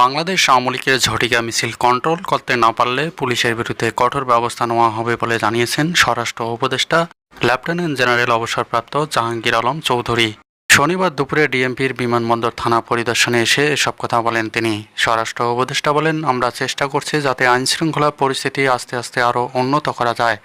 বাংলাদেশ আওয়ামী লীগের ঝটিকা মিছিল কন্ট্রোল করতে না পারলে পুলিশের বিরুদ্ধে কঠোর ব্যবস্থা নেওয়া হবে বলে জানিয়েছেন স্বরাষ্ট্র উপদেষ্টা, লেফটেন্যান্ট জেনারেল অবসরপ্রাপ্ত জাহাঙ্গীর আলম চৌধুরী। শনিবার দুপুরে ডিএমপির বিমানবন্দর থানা পরিদর্শনে এসে এসব কথা বলেন তিনি। স্বরাষ্ট্র উপদেষ্টা বলেন, আমরা চেষ্টা করছি যাতে আইনশৃঙ্খলা পরিস্থিতি আস্তে আস্তে আরও উন্নত করা যায়।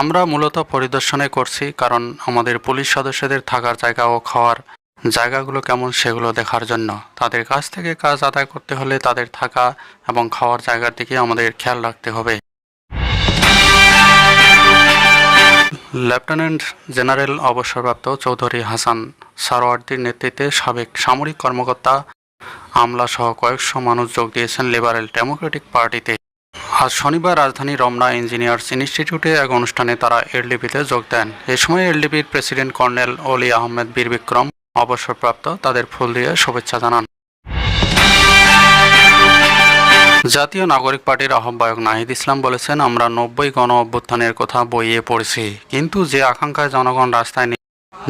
আমরা মূলত পরিদর্শনে করছি কারণ আমাদের পুলিশ সদস্যদের থাকার জায়গা ও খাওয়ার জায়গাগুলো কেমন সেগুলো দেখার জন্য। তাদের কাছ থেকে কাজ আদায় করতে হলে তাদের থাকা এবং খাওয়ার জায়গার দিকে আমাদের খেয়াল রাখতে হবে। লেফটেন্যান্ট জেনারেল অবসরপ্রাপ্ত চৌধুরী হাসান সারোয়ার্দির নেতৃত্বে সাবেক সামরিক কর্মকর্তা আমলা সহ কয়েকশো মানুষ যোগ দিয়েছেন লিবারেল ডেমোক্রেটিক পার্টিতে। আজ শনিবার রাজধানী রমনা ইঞ্জিনিয়ার্স ইনস্টিটিউটে এক অনুষ্ঠানে তারা এলডিপিতে যোগ দেন। এ সময় এলডিপির প্রেসিডেন্ট কর্নেল অলি আহমেদ বীর বিক্রম অবসরপ্রাপ্ত, তাদের ফুল দিয়ে শুভেচ্ছা জানান। জাতীয় নাগরিক পার্টির আহ্বায়ক নাহিদ ইসলাম বলেছেন, আমরা নব্বই গণ অভ্যুত্থানের কথা বইয়ে পড়েছি। কিন্তু যে আকাঙ্ক্ষায় জনগণ রাস্তায়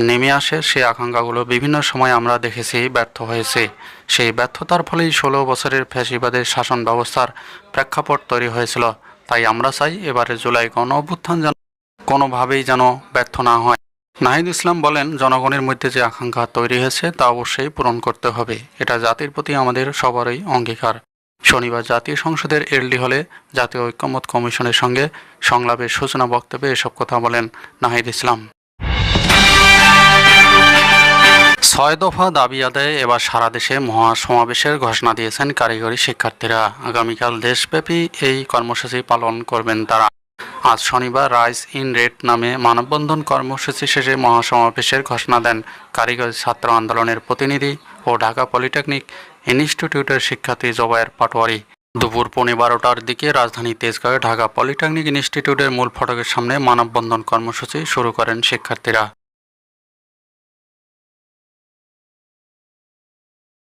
নেমে আসে সেই আকাঙ্ক্ষাগুলো বিভিন্ন সময় আমরা দেখেছি, ব্যর্থ হয়েছে। সেই ব্যর্থতার ফলেই ষোলো বছরের ফ্যাসিবাদের শাসন ব্যবস্থার প্রেক্ষাপট তৈরি হয়েছিল। তাই আমরা চাই এবারে জুলাই গণ অভ্যুত্থান যেন কোনোভাবেই যেন ব্যর্থ না হয়। নাহিদ ইসলাম বলেন, জনগণের মধ্যে যে আকাঙ্ক্ষা তৈরি হয়েছে তা অবশ্যই পূরণ করতে হবে। এটা জাতির প্রতি আমাদের সবারই অঙ্গীকার। শনিবার জাতীয় সংসদের এলডি হলে জাতীয় ঐক্যমত কমিশনের সঙ্গে সংলাপের সূচনা বক্তব্যে এসব কথা বলেন নাহিদ ইসলাম। ছয় দফা দাবি আদায়ে এবার সারা দেশে মহা সমাবেশের ঘোষণা দিয়েছেন কারিগরি শিক্ষার্থীরা। আগামীকাল দেশব্যাপী এই কর্মসূচি পালন করবেন তারা। আজ শনিবার রাইস ইন রেড নামে মানববন্ধন কর্মসূচি শেষে মহাসমাবেশের ঘোষণা দেন কারিগরি ছাত্র আন্দোলনের প্রতিনিধি ও ঢাকা পলিটেকনিক ইনস্টিটিউটের শিক্ষার্থী জবায়ের পাটোয়ারি। দুপুর পৌনে বারোটার দিকে রাজধানী তেজগাঁয়ে ঢাকা পলিটেকনিক ইনস্টিটিউটের মূল ফটকের সামনে মানববন্ধন কর্মসূচি শুরু করেন শিক্ষার্থীরা।